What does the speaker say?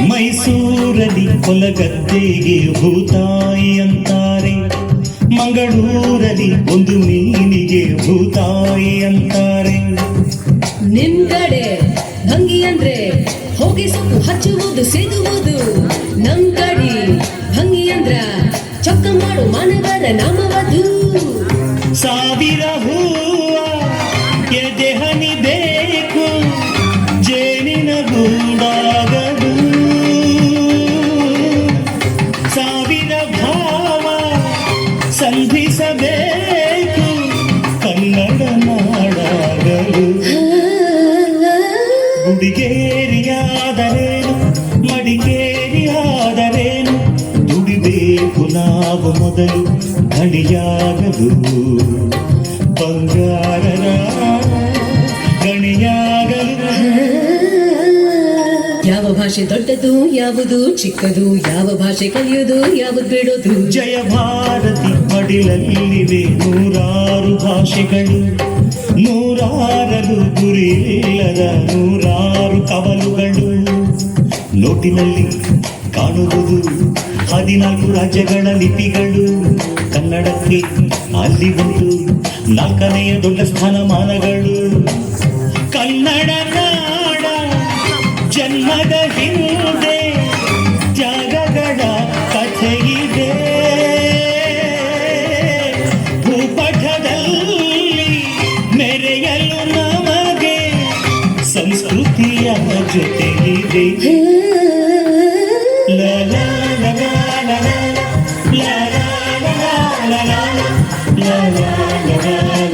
ಮೈಸೂರಲ್ಲಿ ಹೊಲಗದ್ದೆಗೆ ಭೂತಾಯಿ ಅಂತಾರೆ. ಮಂಗಳೂರಲ್ಲಿ ಒಂದು ಮೀನಿಗೆ ಭೂತಾಯಿ ಅಂತಾರೆ. ನಿಮ್ಗಡೆ ಭಂಗಿ ಅಂದ್ರೆ ಹೋಗಿ ಸೊಪ್ಪು ಹಚ್ಚುವುದು ಸೇದುವುದು. ನಮ್ ಕಡೆ ಭಂಗಿ ಅಂದ್ರ ಚೊಕ್ಕ ಮಾಡು ಮಾನವರ ನಾಮವಧು ಸಾವಿರ ಹೂವ ಸಂಧಿಸಬೇಕು ಕನ್ನಡ ನಾಡಾಗಲು ಗುಡಿಗೇರಿಯಾದರೇನು ಮಡಿಕೇರಿಯಾದರೇನು ದುಡಿಬೇಕು ನಾವು ಮೊದಲು ಗಣಿಯಾಗಲು ಬಂಗಾರನ ಗಣಿಯಾಗಲು ಯಾವ ಭಾಷೆ ದೊಡ್ಡದು ಯಾವುದು ಚಿಕ್ಕದು ಯಾವ ಭಾಷೆ ಕಲಿಯುವುದು ಯಾವುದು ಬಿಡೋದು ಜಯ ಭಾರತಿ ಮಡಿಲಲ್ಲಿವೆ ನೂರಾರು ಭಾಷೆಗಳು, ನೂರಾರರು ಗುರಿಯಿಲ್ಲದ ನೂರಾರು ಕವಲುಗಳು. ನೋಟಿನಲ್ಲಿ ಕಾಣುವುದು ಹದಿನಾಲ್ಕು ರಾಜ್ಯಗಳ ಲಿಪಿಗಳು. ಕನ್ನಡಕ್ಕೆ ಅಲ್ಲಿ ಒಂದು, ನಾಲ್ಕನೆಯ ದೊಡ್ಡ ಸ್ಥಾನಮಾನಗಳು. ಕನ್ನಡ ನಾಡ, ಜನ್ಮದ ಹಿಂದೆ ಜಾಗಗಳ ಕಥೆಯಿದೆ. ಸಂಸ್ಕೃತಿಯ ಜೊತೆಗಿದೆ la la la la la la la